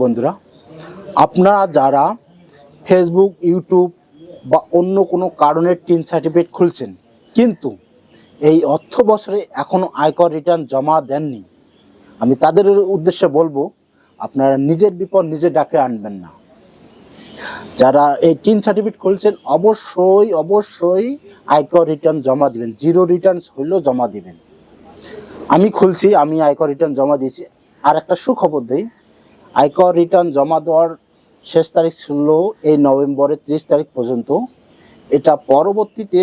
বন্ধুরা, আপনারা যারা ফেসবুক ইউটিউব বা অন্য কোনো কারণে টিন সার্টিফিকেট খুলছেন, কিন্তু এই অর্থ বছরে এখনও আয়কর রিটার্ন জমা দেননি, আমি তাদের উদ্দেশ্যে বলব, আপনারা নিজের বিপদ নিজে ডাকে আনবেন না। যারা এই টিন সার্টিফিকেট খুলছেন, অবশ্যই অবশ্যই আয়কর রিটার্ন জমা দিবেন জিরো রিটার্নস হইলেও জমা দিবেন। আমি খুলছি, আমি আয়কর রিটার্ন জমা দিয়েছি। আর একটা সুখবর দেই আয়কর রিটার্ন জমা দেওয়ার শেষ তারিখ ছিল এই নভেম্বরের ত্রিশ তারিখ পর্যন্ত। এটা পরবর্তীতে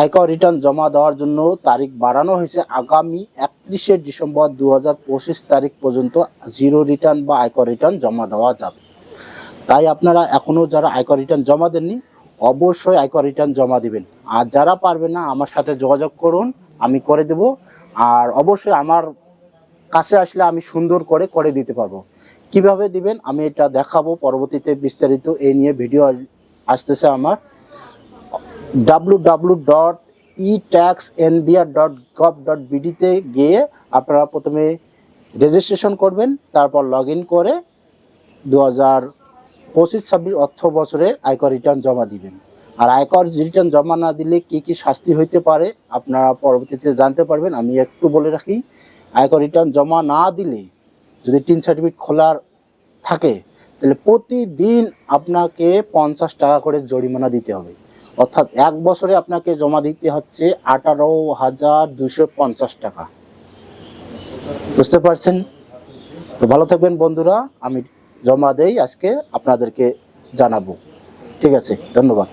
আয়কর রিটার্ন জমা দেওয়ার জন্য তারিখ বাড়ানো হয়েছে আগামী একত্রিশে ডিসেম্বর দু হাজার পঁচিশ তারিখ পর্যন্ত জিরো রিটার্ন বা আয়কর রিটার্ন জমা দেওয়া যাবে। তাই আপনারা এখনও যারা আয়কর রিটার্ন জমা দেননি, অবশ্যই আয়কর রিটার্ন জমা দিবেন। আর যারা পারবেন না, আমার সাথে যোগাযোগ করুন, আমি করে দেব। আর অবশ্যই আমার কাছে আসলে আমি সুন্দর করে করে দিতে পারব। কীভাবে দিবেন আমি এটা দেখাবো পরবর্তীতে বিস্তারিত এই নিয়ে ভিডিও আসতেছে আমার। W W dot e tax NBR dot gov dot বিডিতে গিয়ে আপনারা প্রথমে রেজিস্ট্রেশন করবেন, তারপর লগ ইন করে দু হাজার পঁচিশ ছাব্বিশ অর্থ বছরের আয়কর রিটার্ন জমা দিবেন। আর আয়কর রিটার্ন জমা না দিলে কি কি শাস্তি হইতে পারে আপনারা পরবর্তীতে জানতে পারবেন। আমি একটু বলে রাখি আয়কর রিটার্ন জমা না দিলে যদি টিন সার্টিফিকেট খোলার থাকে, তাহলে প্রতিদিন আপনাকে পঞ্চাশ টাকা করে জরিমানা দিতে হবে। অর্থাৎ এক বছরে আপনাকে জমা দিতে হচ্ছে আঠারো হাজার দুশো পঞ্চাশ টাকা। বুঝতে পারছেন? তো ভালো থাকবেন বন্ধুরা, আমি জমা দেই আজকে, আপনাদেরকে জানাব। ঠিক আছে, ধন্যবাদ।